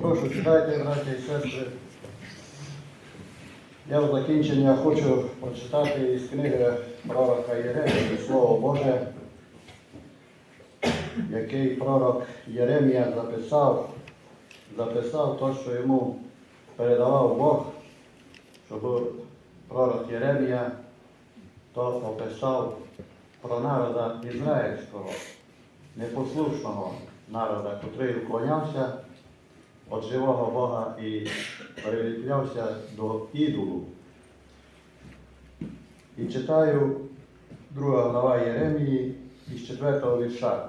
Прошу, читайте, браті і сестри. Я в закінчення хочу прочитати із книги пророка Єремії Слово Боже, який пророк Єремія записав, записав те, що йому передавав Бог, щоб пророк Єремія то описав про народа ізраїльського, непослушного народа, котрий уклонявся від живого Бога і приліплявся до ідолу. І читаю друга глава Єремії із четвертого вірша.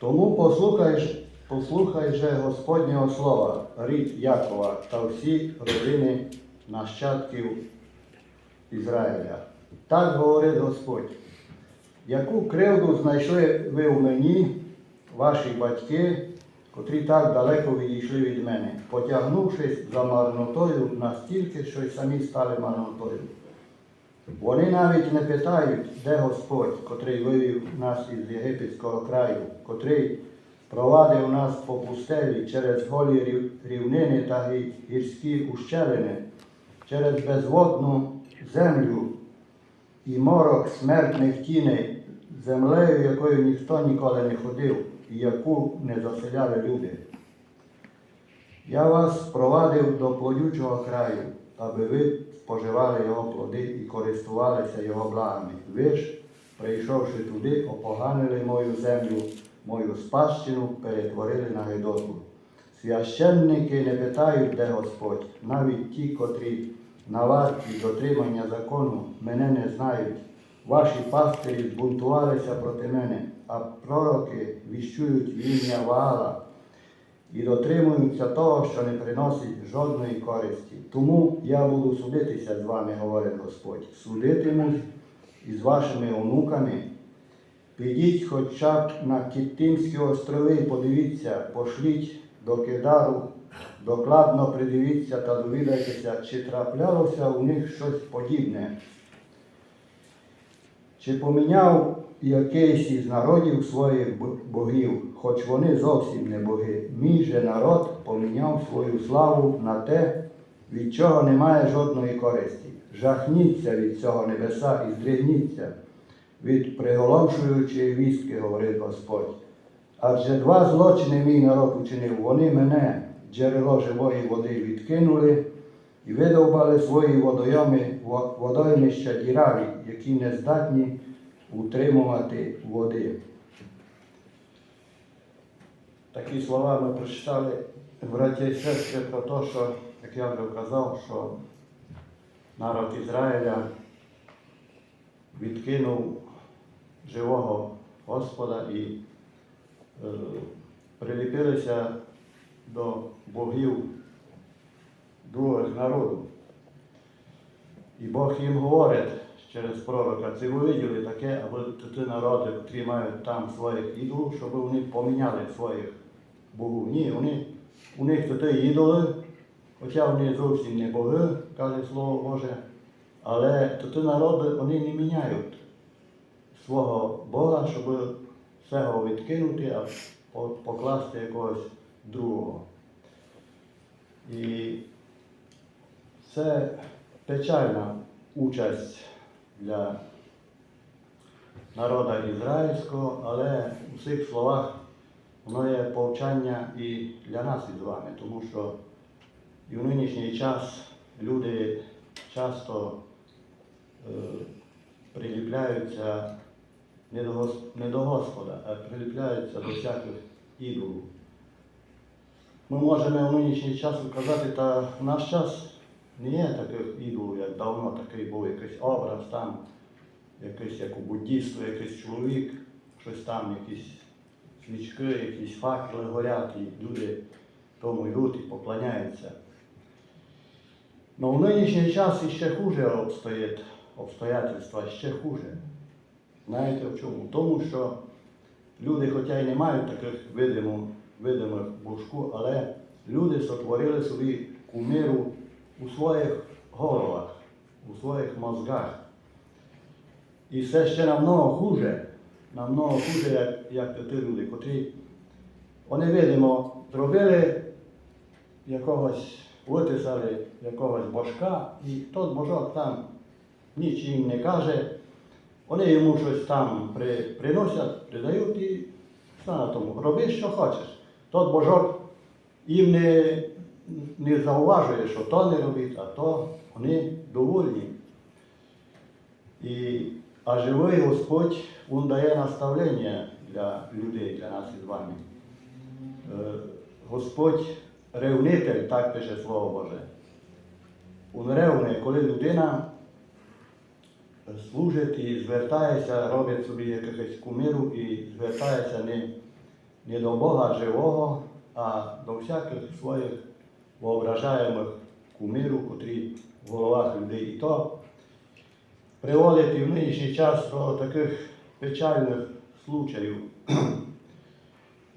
Тому послухай, ж- послухай же Господнього слова, рід Якова та всі родини нащадків Ізраїля. Так говорить Господь. Яку кривду знайшли ви в мені, ваші батьки, котрі так далеко відійшли від мене, потягнувшись за марнотою настільки, що й самі стали марнотою. Вони навіть не питають, де Господь, котрий вивів нас із єгипетського краю, котрий провадив нас по пустелі через голі рівнини та гірські ущелини, через безводну землю і морок смертних тіней, землею, якою ніхто ніколи не ходив, яку не заселяли люди. Я вас провадив до плодючого краю, аби ви споживали його плоди і користувалися його благами. Ви ж, прийшовши туди, опоганили мою землю, мою спадщину перетворили на гидоту. Священники не питають, де Господь, навіть ті, котрі на варті дотримання закону мене не знають. Ваші пастирі збунтувалися проти мене, а пророки віщують в ім'я Ваала і дотримуються того, що не приносить жодної користі. Тому я буду судитися з вами, говорить Господь. Судитимусь із вашими онуками. Підіть хоча б на Кіттимські острови, і подивіться, пошліть до Кедару, докладно придивіться та довідайтеся, чи траплялося у них щось подібне. Чи поміняв якийсь із народів своїх богів, хоч вони зовсім не боги. Мій же народ поміняв свою славу на те, від чого немає жодної користі. Жахніться від цього небеса і здригніться від приголомшуючої вістки, говорить Господь. Адже два злочини мій народ учинив. Вони мене, джерело живої води, відкинули і видовбали свої водойоми, во- водоймища діраві, які не здатні утримувати води. Такі слова ми прочитали, браття і сестри, про те, що, як я вже казав, що народ Ізраїля відкинув живого Господа і е, приліпилися до богів других народів. І Бог їм говорить через пророка, виділи таке, аби ті народи, які мають там своїх ідолів, щоб вони поміняли своїх богів. Ні, вони, у них то ідоли, хоча вони зовсім не боги, каже Слово Боже, але ті народи вони не міняють свого Бога, щоб всього відкинути, а покласти якогось другого. І це печальна участь для народа ізраїльського, але у цих словах воно є повчання і для нас із вами, тому що і в нинішній час люди часто е, приліпляються не до, не до Господа, а приліпляються до всяких ідолів. Ми можемо в нинішній час казати, та в наш час є таких ідолів, як давно такий був якийсь образ там, якийсь як у буддійстві, якийсь чоловік, щось там, якісь свічки, якісь факели горять, і люди тому йдуть і поклоняються. Но в нинішній час іще хуже обстоять обстоятельства, ще хуже. Знаєте в чому? Тому, що люди, хоча й не мають таких видимих, божку, але люди сотворили собі кумиру у своїх головах, у своїх мозгах. І це ще намного хуже, намного хуже, як, як ті люди, котрі Вони, видимо, зробили якогось, витисали якогось божка, і той божок там ніч їм не каже. Вони йому щось там при, приносять, придають і все на тому. Роби, що хочеш. Тот божок їм не, не зауважує, що то не робить, а то вони довольні. І, а живий Господь Він дає наставлення для людей, для нас із вами. Е, Господь ревнитель, так пише Слово Боже. Він ревнує, коли людина служить і звертається, робить собі якихось кумиру і звертається не, не до Бога живого, а до всяких своїх воображаємих кумирів, котрі в головах людей. І то приводить і в нинішній час до таких печальних случаїв.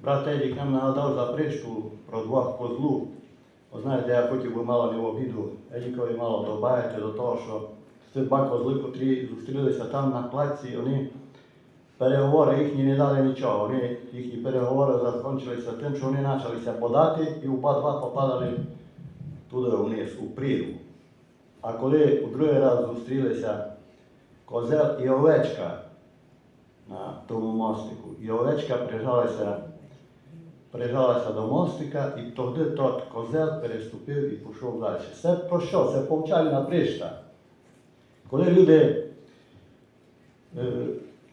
Брат Едік нам нагадав за притчу про двох козлу. Ви знаєте, я хотів би мало не в обіду Едікові мало добавити до того, що ці два козли, котрі зустрілися там на плаці, вони переговори їхні не дали нічого. Вони, їхні переговори закінчилися тим, що вони почалися подати і оба попадали туди вниз, у прірву. А коли у другий раз зустрілися козел і овечка на тому мостику, і овечка прижалася, прижалася до мостика, і тоді тот козел переступив і пішов далі. Це про що? Це повчальна пришта. Коли люди е,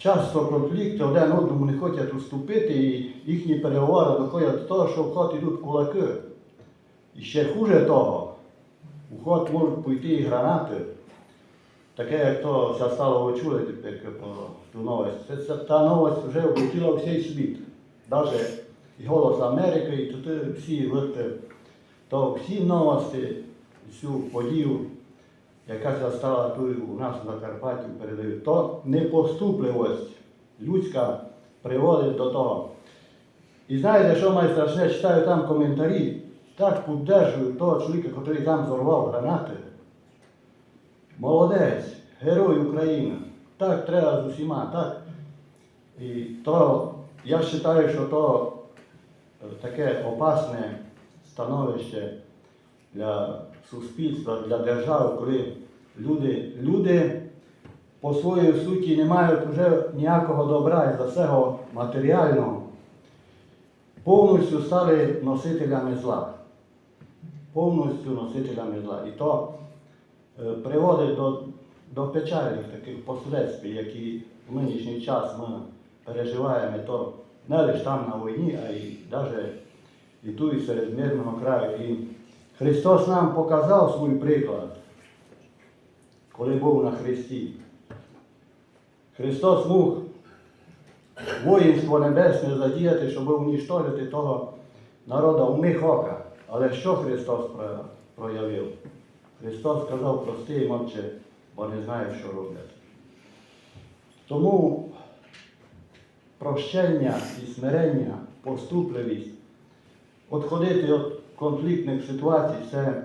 часто конфлікти один одному не хочуть уступити, і їхні переговори доходять до того, що в ход йдуть кулаки. І ще хуже того, у ход можуть пойти і гранати. Таке, як то ся стало ви чули тепер ту новость. Це, це та новость вже облетіла всій світ. Навіть і голос Америки, і тут всі вирти, то всі новості, всю подію, яка ся стала тут у нас на Закарпатті, передають. То непоступливість людська приводить до того. І знаєте, що найстрашне, читаю там коментарі, так піддержують того чоловіка, який там зорвав гранати. Молодець, герой України. Так треба з усіма, так. І то я вважаю, що то таке опасне становище для суспільства, для держави, коли люди, люди по своїй суті не мають вже ніякого добра із-за всього матеріального, повністю стали носителями зла. Повністю носителями зла. І то е, приводить до, до печальних таких последствий, які в нинішній час ми переживаємо, то не лише там на війні, а й навіть і тут, і серед мирного краю. І Христос нам показав свій приклад, коли був на Христі. Христос мог воїнство небесне задіяти, щоб уніштожити того народу у миг ока. Але що Христос проявив? Христос сказав, прости їм, Отче, бо не знають, що роблять. Тому прощення і смирення, поступливість, відходити від конфліктних ситуацій це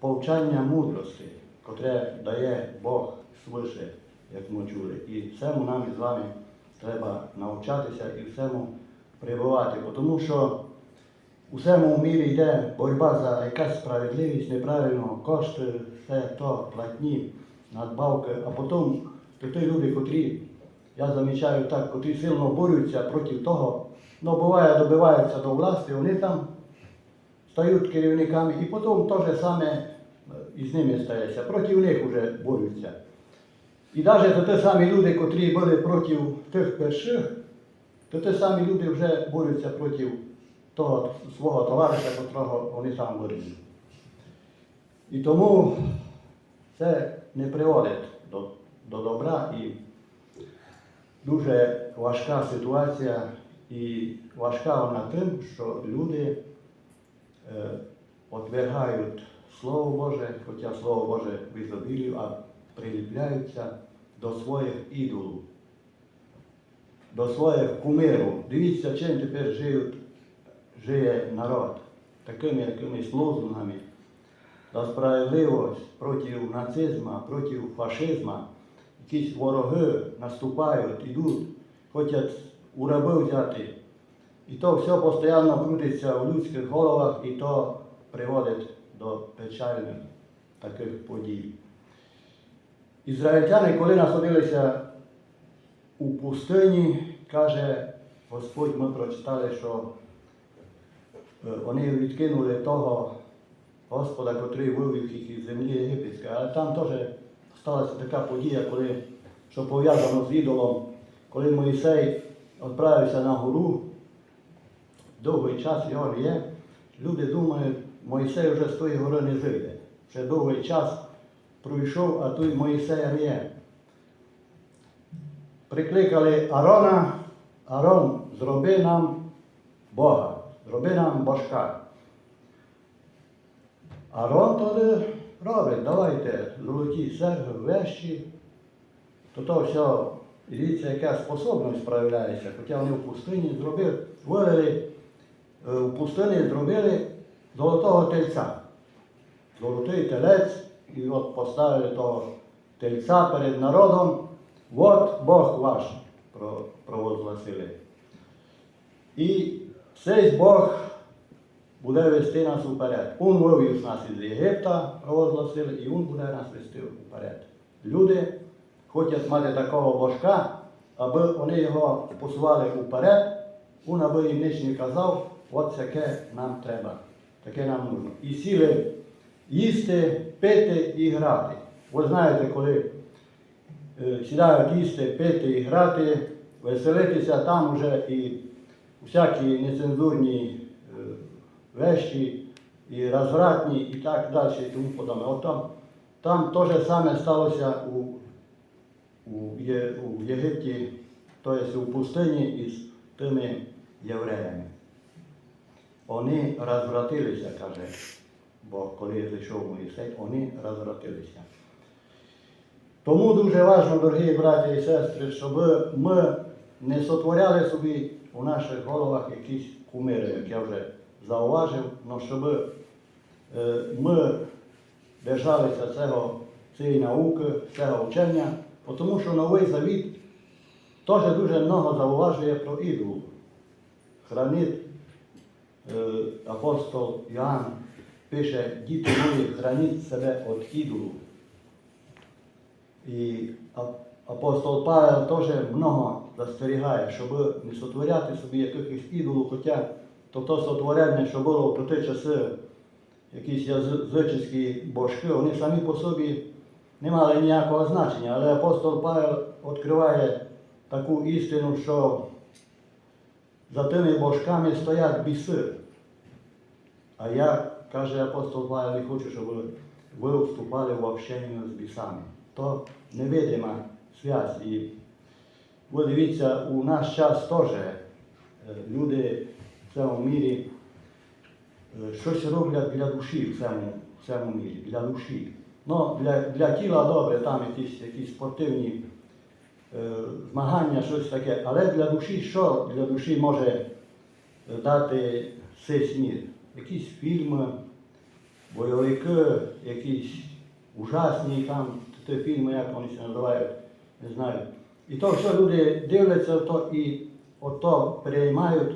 повчання мудрості, котре дає Бог свише, як ми чули. І всьому нам із вами треба навчатися і всьому прибувати. Тому що у всьому мірі йде боротьба за якась справедливість, неправильно, кошти, все то, платні, надбавки, а потім то ті люди, котрі, я замічаю так, котрі сильно борються проти того, ну буває, добиваються до власті, вони там стають керівниками і потім те ж саме е, із ними стається. Проти них вже борються. І навіть ті самі люди, котрі були проти тих перших, то ті самі люди вже борються проти того свого товариша, котрого вони там борються. І тому це не приводить до, до добра і дуже важка ситуація, і важка вона тим, що люди отвергають Слово Боже, хоча Слово Боже в ізобілію, а приліпляються до своїх ідолів, до своїх кумирів. Дивіться, чим тепер живуть, живе народ, такими якимись лозунгами за справедливість проти нацизму, проти фашизму. Якісь вороги наступають, ідуть, хочуть у раби взяти І то все постійно крутиться в людських головах, і то приводить до печальних таких подій. Ізраїльтяни, коли знаходилися у пустині, каже Господь, ми прочитали, що е, вони відкинули того Господа, котрий вивів їх із землі єгипетської. Але там теж сталася така подія, коли, що пов'язано з ідолом, коли Моїсей відправився на гору, довгий час його є. Люди думають, Моїсей вже з тої гори не зійде. Вже довгий час пройшов, а той Моїсея є. Прикликали Арона, Арон, зроби нам Бога, зроби нам божка. Арон тоді робить, давайте золоті серги, вещі, то то все, дивіться, яка способність проявляється, хоча вони в пустині зробили, вивели, в пустині зробили золотого тельця. Золотий телець, і от поставили того тельця перед народом, от Бог ваш про- провозгласили. І цей Бог буде вести нас вперед. Він вивів нас із Єгипта, провозгласили, і Він буде нас вести вперед. Люди хочуть мати такого божка, аби вони його посували вперед, він аби їм ніч не казав, от таке нам треба, таке нам нужно. І сіли їсти, пити і грати. Ви знаєте, коли е, сідають їсти, пити і грати, веселитися, там вже і всякі нецензурні е, вещі, і розвратні, і так далі, і тому подобне. От там, там те саме сталося у, у, у Єгипті, тобто у пустині із тими євреями. Вони розвратилися, каже Бог, коли зайшов Моїсей, вони розвратилися. Тому дуже важливо, дорогі браті і сестри, щоб ми не сотворяли собі у наших головах якісь кумири, як я вже зауважив, але щоб ми держалися цього, цієї науки, цього вчення, тому що Новий Завіт теж дуже много зауважує про ідолу. Хранить апостол Іоанн пише, діти мої, храніть себе від ідолу. І апостол Павел теж много застерігає, щоб не сотворяти собі якихось ідолів, хоча то то сотворення, що було в ті часи, якісь язичні божки, вони самі по собі не мали ніякого значення. Але апостол Павел відкриває таку істину, що за тими божками стоять біси. А я, каже апостол Павел, не хочу, щоб ви, вступали в общення з бісами. То невидима связь. І ви дивіться, у наш час теж е, люди в цьому мірі е, щось роблять для душі в цьому, в цьому мірі, для душі. Ну, для, для тіла добре, там якісь, якісь спортивні змагання, щось таке. Але для душі що для душі може е, дати цей смір? Якісь фільми, бойовики, якісь ужасні там ті фільми, як вони це називають, не знаю. І то все люди дивляться то і ото переймають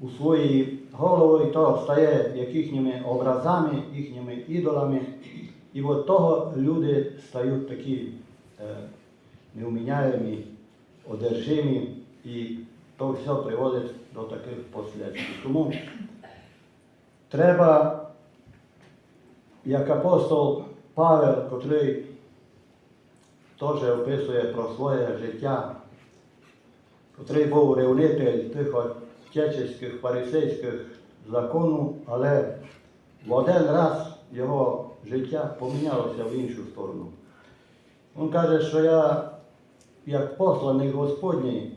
у свої голови, і то стає як їхніми образами, їхніми ідолами. І от того люди стають такі е, неуміняємі, одержимі, і то все приводить до таких послідствий. Тому треба, як апостол Павел, котрий теж описує про своє життя, котрий був ревнитель тих отечеських фарисейських законів, але в один раз його життя помінялося в іншу сторону. Він каже, що я, як посланий Господній,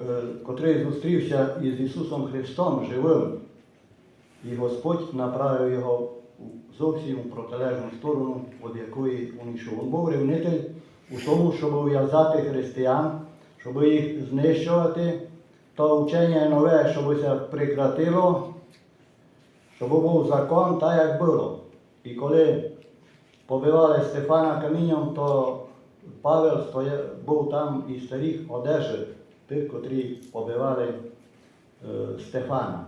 е, котрий зустрівся із Ісусом Христом живим, і Господь направив його зовсім протилежну сторону, від якої він йшов. Він був ревнитель у тому, щоб в'язати християн, щоб їх знищувати, то вчення нове, щоб це прекратило, щоб був закон так, як було. І коли побивали Стефана камінням, то Павел був там і старих одежі тих, котрі побивали е, Стефана.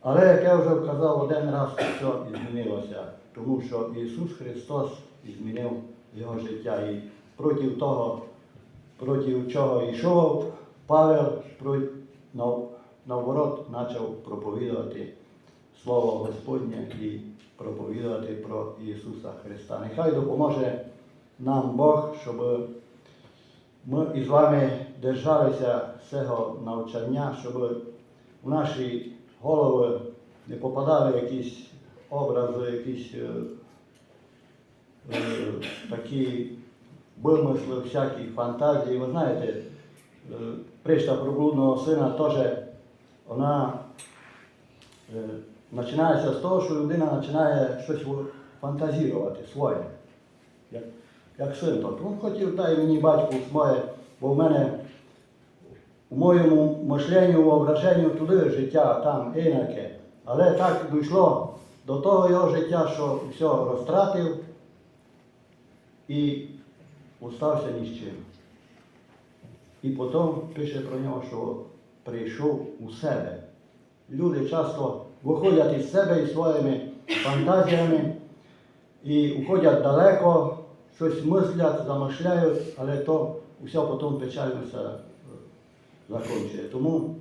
Але, як я вже казав, один раз все змінилося, тому що Ісус Христос змінив його життя. І проти того, проти чого йшов Павел, наоборот, почав проповідувати Слово Господнє і проповідувати про Ісуса Христа. Нехай допоможе нам Бог, щоб ми із вами держалися цього навчання, щоб в наші голови не попадали якісь образи, якісь е, е, такі вимисли, всякі фантазії. Ви знаєте, е, пришта про блудного сина теж вона е, починається з того, що людина починає щось фантазірувати своє. Як, син тот. Він хотів, дай мені батьку своє, бо в мене у моєму мишленню, воображенню туди життя, там інаке. Але так дійшло до того його життя, що все розтратив і остався ні з чим. І потім пише про нього, що прийшов у себе. Люди часто виходять із себе із своїми фантазіями і уходять далеко, щось мислять, замишляють, але то все потім печально все закінчує. Тому,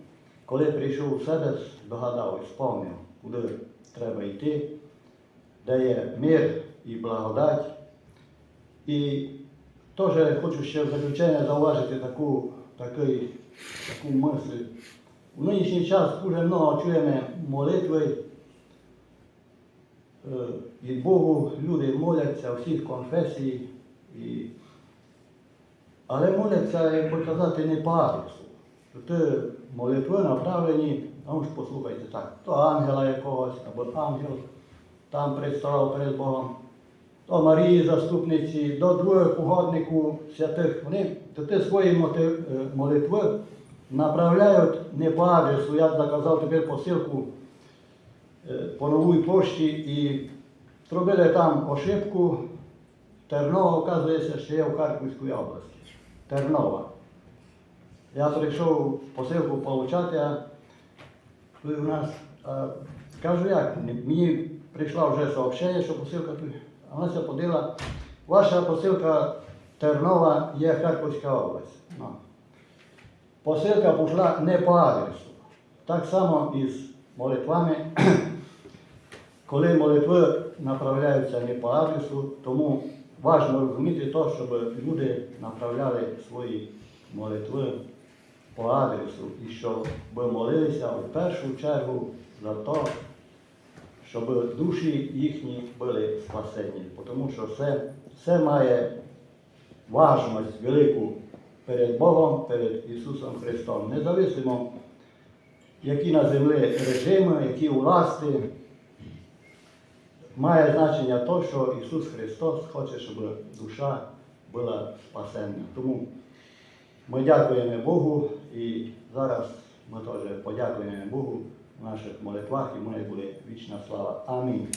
коли прийшов у себе, догадав і сповнив, куди треба йти, де є мир і благодать. І теж хочу ще в заключення зауважити таку, такий, таку мисль. У нинішній час дуже много чуємо молитви. Е, І Богу люди моляться всіх конфесій, і... але моляться, як би казати, не по адресу. Ти молитви направлені, ну ж послухайте так, то ангела якогось, або ангел там представав перед Богом, до Марії заступниці, до других угоднику святих. Вони то ти свої е, молитви направляють не по адресу. Я заказав тепер посилку е, по новій пошті і зробили там ошибку. Тернова, оказується, що є в Харківській області. Тернова. Я прийшов посилку получати, а тут у нас а, кажу як, мені прийшла вже сообщення, що посилка тут. А вона ся подила, ваша посилка Тернова є Харківська область. Ну. Посилка пішла не по адресу. Так само і з молитвами. Коли молитви направляються не по адресу, тому важливо розуміти те, щоб люди направляли свої молитви по адресу і щоб молилися в першу чергу за те, щоб душі їхні були спасені. Тому що все, все має важність велику перед Богом, перед Ісусом Христом. Независимо, які на землі режими, які власти. Має значення те, що Ісус Христос хоче, щоб душа була спасена. Тому ми дякуємо Богу і зараз ми теж подякуємо Богу в наших молитвах і моє буде вічна слава. Амінь.